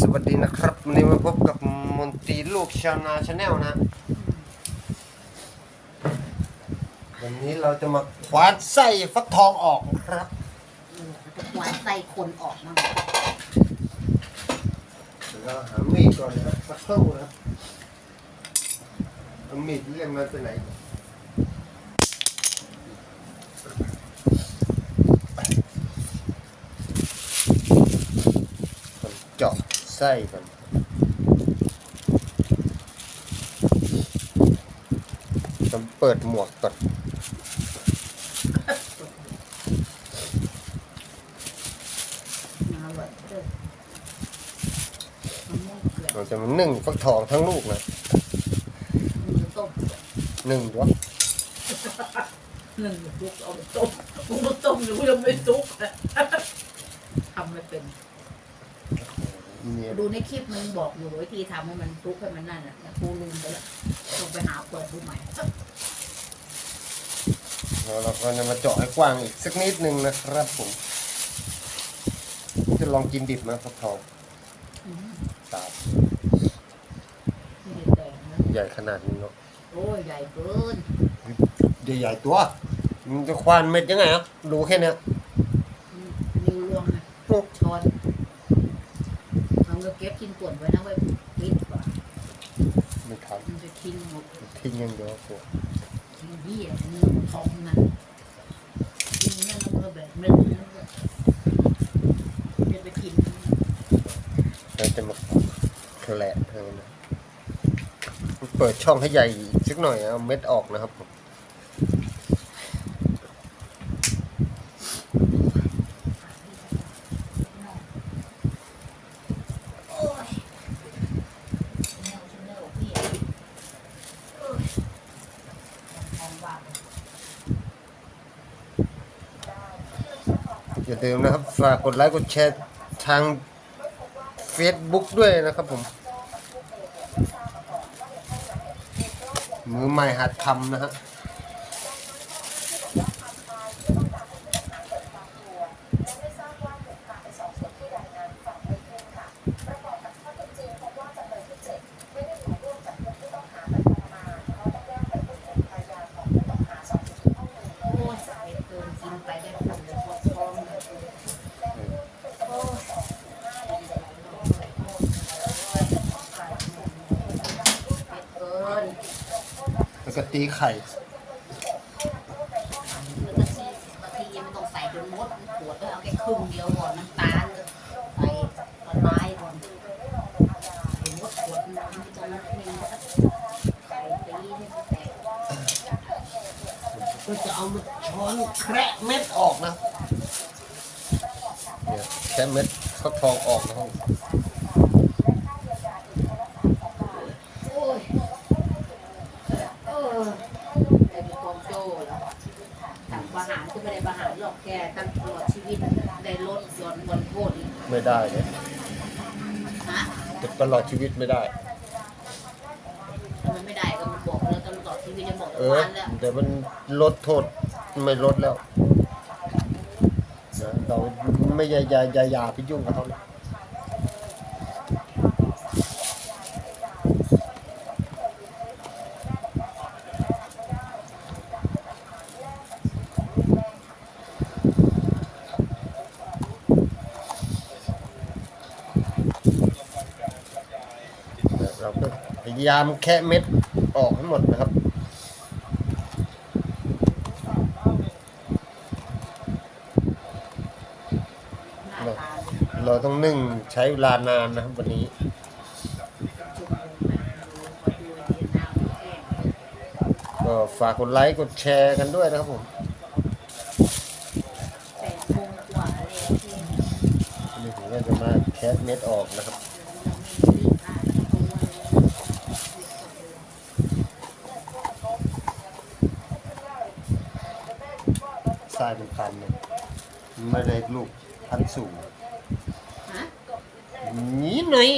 สวัสดีนะครับวันนี้มาพบกับมนตรีลูกชาวนาชาแนลนะ วันนี้เราจะมาควานไส้ฟักทองออกนะครับจะควานไส้คนออกมั่งเดี๋ยวเราหามีดก่อนนะครับสักครู่นะครับเอามีดเล่มมาไปไหนก่อนเจาะไส้ก่อนต้องเปิดหมวกก่อนมาเด้อมะม่วงเกลือเราจะมานึ่งฟักทองทั้งลูกนะมือต้มนึ่งด้วยหนึ่งลุกเอาไปต้มกูกต้มหรือกูยังไม่ซุกทำไม่เป็น ดูในคลิปมึงบอกอยู่วิธีทำให้มันซุกให้มันนั่นอะแต่กูลืมไปแล้วต้องไปหาเปิดดูใหม่แล้วเราก็จะมาเจาะให้กว้างอีกสักนิดนึงนะครับผม จะลองกินดิบนะฟักทองอืมตาบนี่แดงนะใหญ่ขนาดนี้เนาะโอ้ยใหญ่เกินใหญ่ๆตัวมันจะควานเม็ดยังไงอะดูแค่เนี้ยอืมนิ้วรวงนะโอ้ช้อน เอาเงเก็บกินป่วนไว้นะไว้ปิดก่อนไม่ทันมันจะทิ้งหมดทิ้งอยังเดียวโอ้ทิ้งเบี้ยนี่ทองนั่นทิ้งนั่นแล้วก็แบบเม็ดนั่นก็จะไปกินเราจะมาแคละเธอนะเปิดช่องให้ใหญ่อีกสักหน่อยเอาเม็ดออกนะครับผม โอ้ยแนวชิ้นแนวเบี้ยโอ้ยทองว่าง อย่าลืมนะครับ ฝากกดไลค์กดแชร์ทาง Facebook ด้วยนะครับผม มือใหม่หัดทำนะฮะ โอ้ยเผ็ดเกินกินไปได้ผลเลยปวดท้องเลยโอ้ยเผ็ดเกิน แล้วก็ ตีไข่แล้วก็บางทีมันต้องใส่จนมดมันปวดก็เอาแค่ครึ่งเดียวก่อนน้ำตาลใส่ละลายก่อนเห็นมดปวดมันจะนักนิ่งใส่ตีให้มันแตกก็จะเอามาช้อนแคระเม็ดออกนะเนี่ยแคระเม็ดฟักทองออกนะครับ โอ้ยเออแต่มีความโจ้แล้วทำประหารก็ไม่ได้ประหารหรอกแกตั้งตลอดชีวิตได้ลดหย่อนวันโทษอีก ไม่ได้เลย ฮะ จะ ตลอดชีวิตไม่ได้ทำไมไม่ได้ก็มันบอกแล้วตลอดชีวิตจะบอกเอทุกอ วันแล้วแต่มันลดโทษไม่ลดแล้วนะเราไม่อย่าอย่าอย่าอย่าไปยุ่งกับเขาเลยเราก็พ ยายามแคะเม็ดออกให้หมดนะครับหน้าตาเราต้องนึ่งใช้เวลานานนะครับวันนี้จุ่มลงไปดูคอยดูไอเดียน้ำแห้งก็ฝากกดไลค์กดแชร์กันด้วยนะครับผมแปดโมงกว่าเลยที่ยังวันนี้ผมก็จะมาแคสเม็ดออกนะครับายเป็นคันเลยไม่ได้ลูกทันสูงนี่หน่อย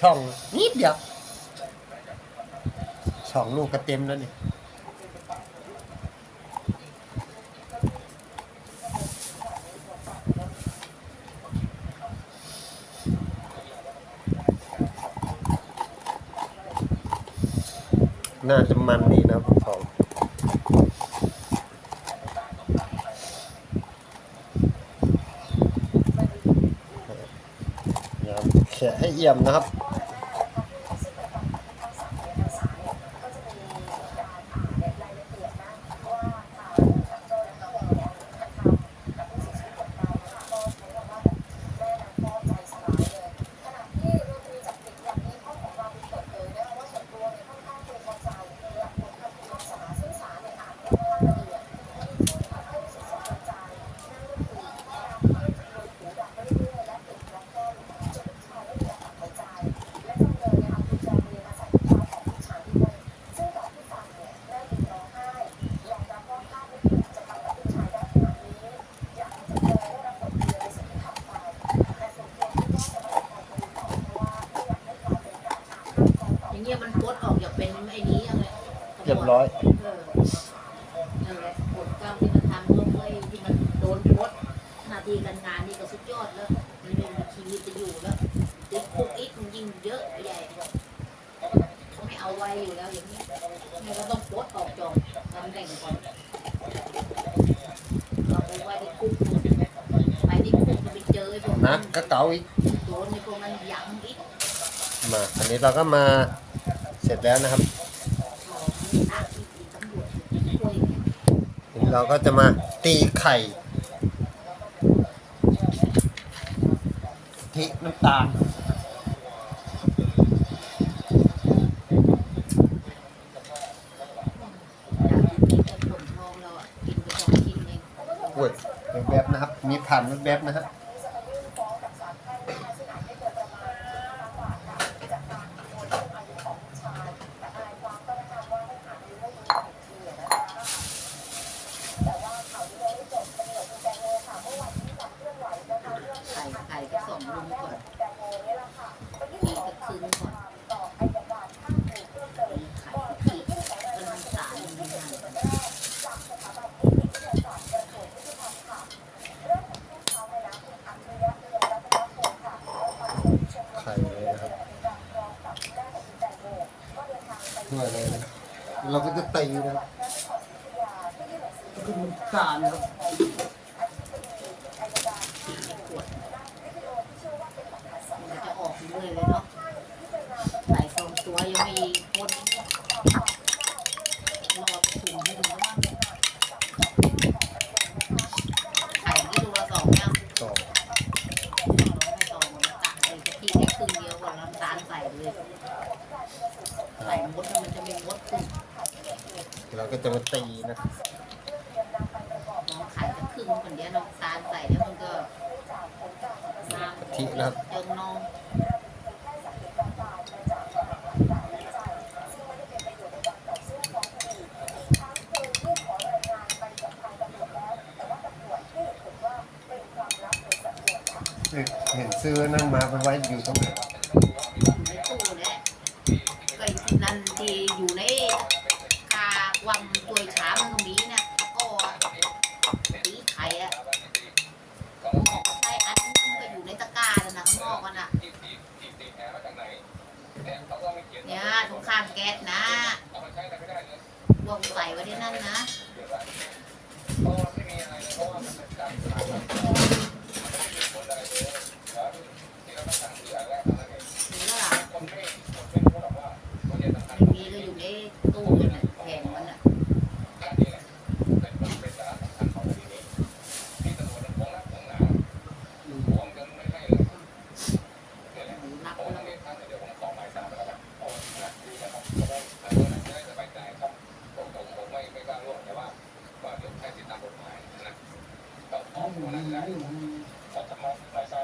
ช่องนิดเดียวช่องลูกก็เต็มแล้วนี่น่าจะมันดีนะผม เอี่ยมนะครับ ก็เก่าอีกอีกมาอันนี้เราก็มาเสร็จแล้วนะครับเราก็จะมาตีไข่ทิน้ำตาลอุ้ยแบบนะครับ มีผ่านแบบนะครับ ก็สองลงก่อนที่กับคืนก่อน 第二呢 หัวนั้นนะอยู่นั้นจะทำไรซะ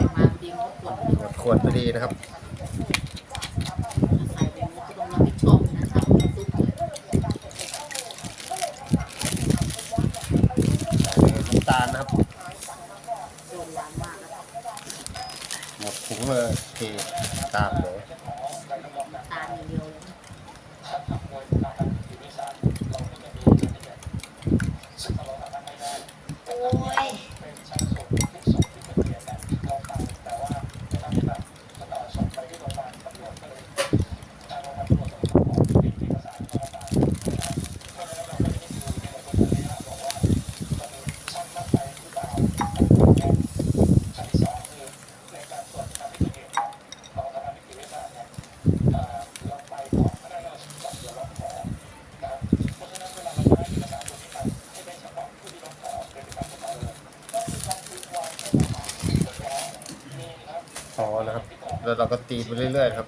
ดขวดหมดขวดพอดีนะครับใส่ไปมดก็ต้องรับผิดชอบนะครับซุปเลยน้ำตาลนะครับโดนหวานมากนะครับหมดถุงเลยทีตามเลย ตาลอย่างเดียวเลยโอ้ย พอนะครับ แล้วเราก็ตี ไปเรื่อยๆครับ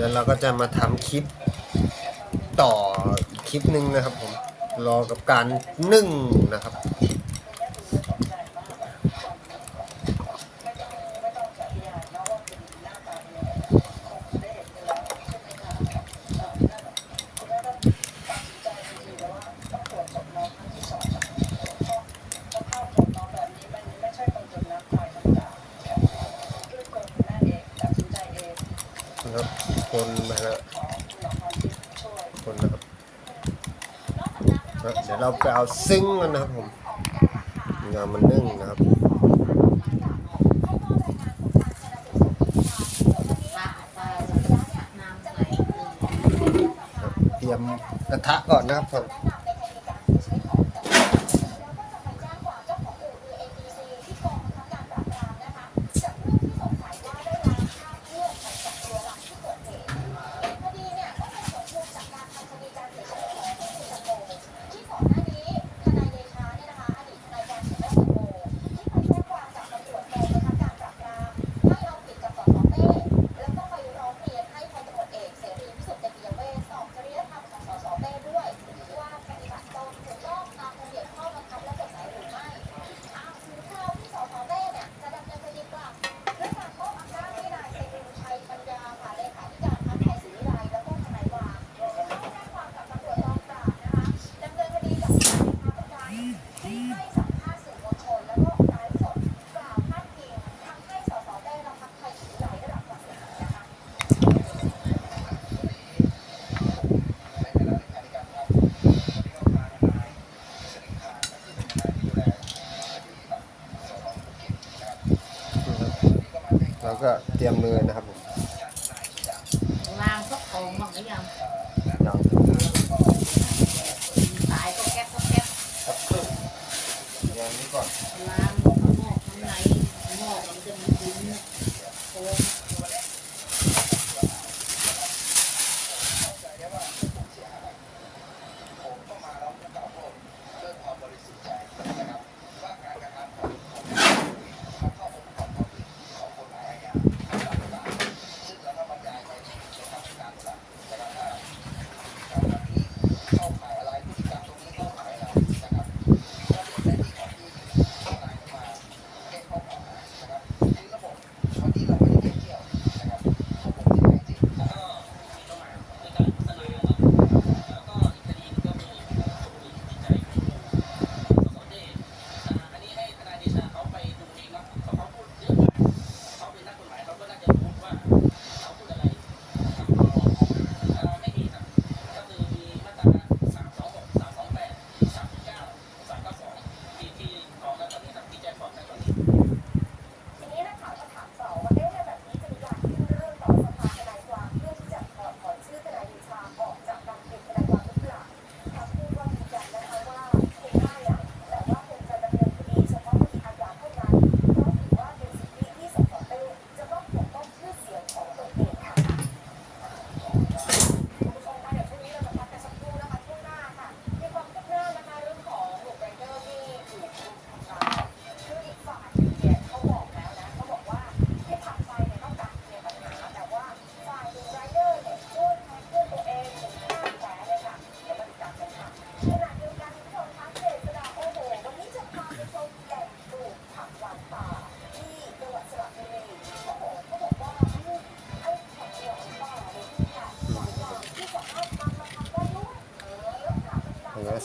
ครับเดี๋ยวเราก็จะมาทำคลิปต่ออีกคลิปหนึ่งนะครับผมรอกับการนึ่งนะครับ คนมาแล้วคนนะครับครับเดี๋ยวเราไปเอา ซึ้งกันนะครับผมงานมันนึ่งนะครับเตรียมกระทะก่อนนะครับ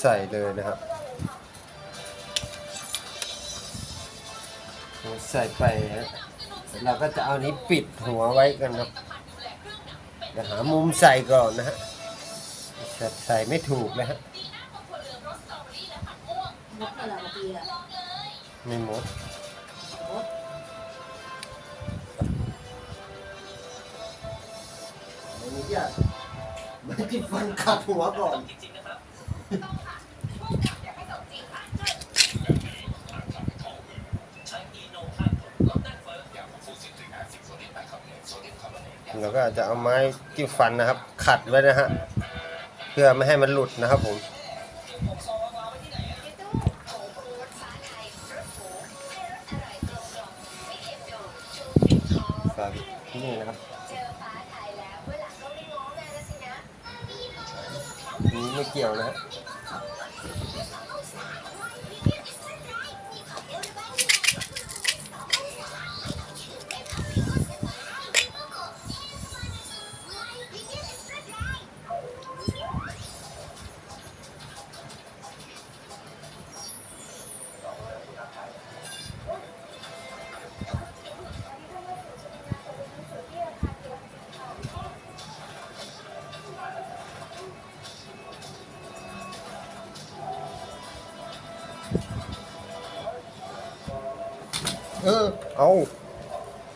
ใส่เลยนะครับ ใส่ไปฮะเราก็จะเอานี้ปิดหัวไว้กันครับเดี๋ยวหามุมใส่ก่อนนะฮะใส่ไม่ถูกนะฮะไรเมื่อกี้อะไม่หมดไม่ติดฟันขัดหัวก่อน เราก็อาจจะเอาไม้จิ้มฟันนะครับ ขัดไว้นะฮะเพื่อไม่ให้มันหลุดนะครับผมนี่นะครับนี่ไม่เกี่ยวนะฮะ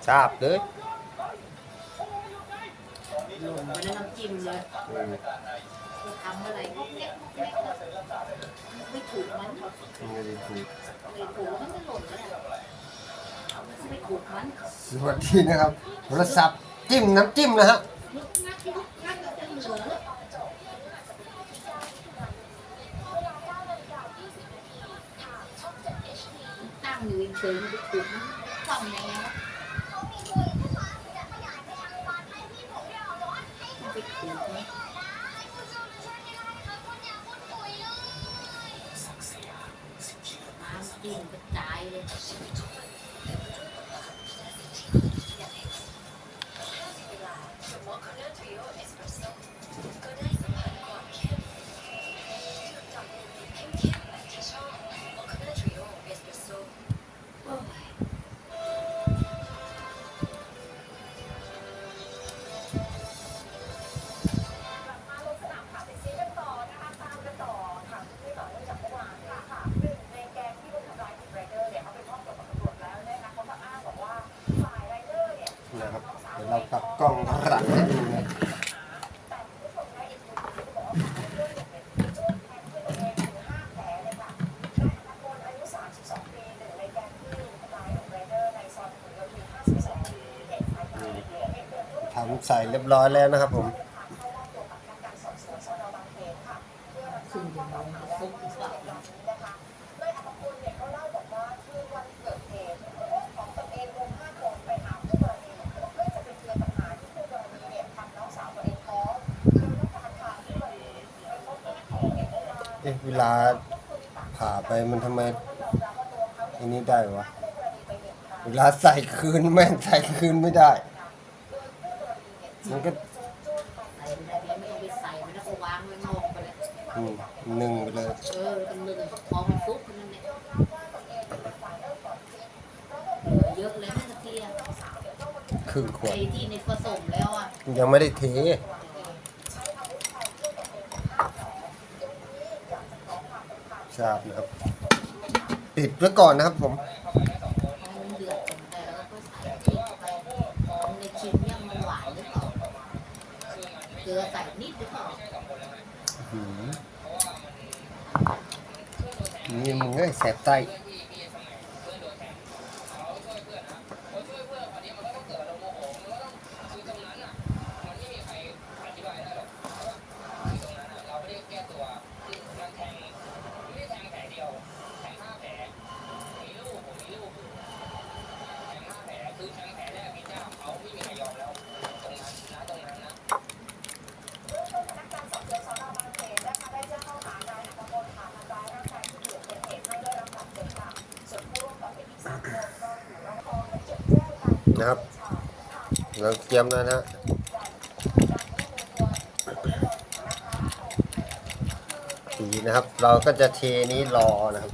ชาบเลยลงไปในน้ำจิ้มเลยอืมทำอะไรก็แก๊กแก๊กไม่ถูกมันไม่ได้ถูกไม่ถูกมันก็หล่นแล้วเนี่ยไม่ถูกมันสวัสดีนะครับโทรศัพท์จิ้มน้ำจิ้มนะฮะนึกงักนึกงักจะเหลือตั้งอยู่เฉยๆมันไปถูกมันทำยังไง ทำใส่เรียบร้อยแล้วนะครับผมขึ้นอย่างนี้ฟุกอีกเปล่าเอ๊ะเวลาผ่าไปมันทำไมอันนี้ได้วะ เวลาใส่คืนแม่งใส่คืนไม่ได้ มันก็ ใส่ไม่ได้ไม่ต้องไปใส่ไม่ต้องวางไว้นอกไปเลย อืมหนึ่งไปเลย เออกันหนึ่งพอมันฟุกนั่นเนี่ยเหลือเยอะเลยแม่ตะเกียบ ค รึ่งขวดไอ้ที่ในผสมแล้วอะยังไม่ได้เทชาบนะครับ ปิดไว้ก่อนนะครับผมให้มันเดือดก่อนแต่แล้วก็ใส่พริกไปในชิมยังมันหวานหรือเปล่าเกลือใส่นิดหรือเปล่าหืมนี่มึงเอ้ยแสบไต นะครับ เราเตรียมแล้วนะปสีนะครับ เราก็จะเทนี้รอนะครับ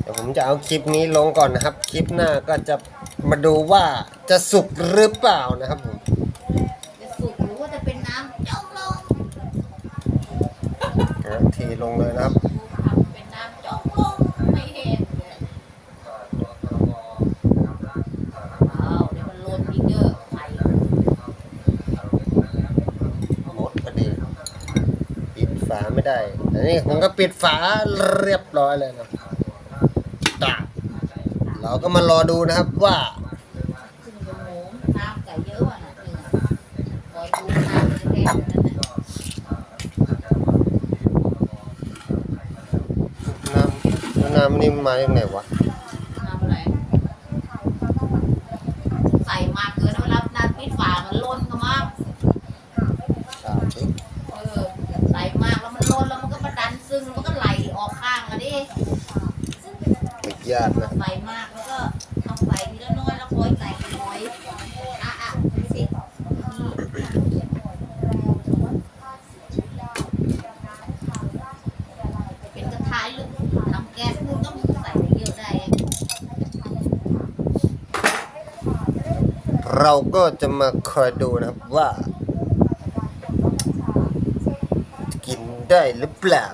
เดี๋ยวผมจะเอาคลิปนี้ลงก่อนนะครับ คลิปหน้าก็จะมาดูว่าจะสุกหรือเปล่านะครับผมจะสุกหรือว่าจะเป็นน้ำจ้องลงนะเทลงเลยนะครับ ทำเป็นน้ำจ้องลงไม่เห็นเลยอ้าวเดี๋ยวมันหล่นอีกเด้อไข่ หมดพอดีปิดฝา ได้อันนี้ผมก็ปิดฝาเรียบร้อยเลยนะตาเราก็มารอดูนะครับว่าน้ำน้ำนี่มาจากไหนวะ น้ำอะไรใส่มากเกินเวลาน้ำปิดฝามันล้นก็มาก สามสิ เออใส่มากแล้วมันล้นแล้วมันก็มาดันซึ่งแล้วมันก็ไหลออกข้างอะดิ ไม่ยากนะใส่มากแล้วก็เอาใส่ทีละน้อยแล้วคอยใส่น้อยอะอะสิเป็นกระทายลึกน้ำแก๊สคุณต้องใส่เยอะได้เราก็จะมาคอยดูนะครับว่า กินได้หรือเปล่า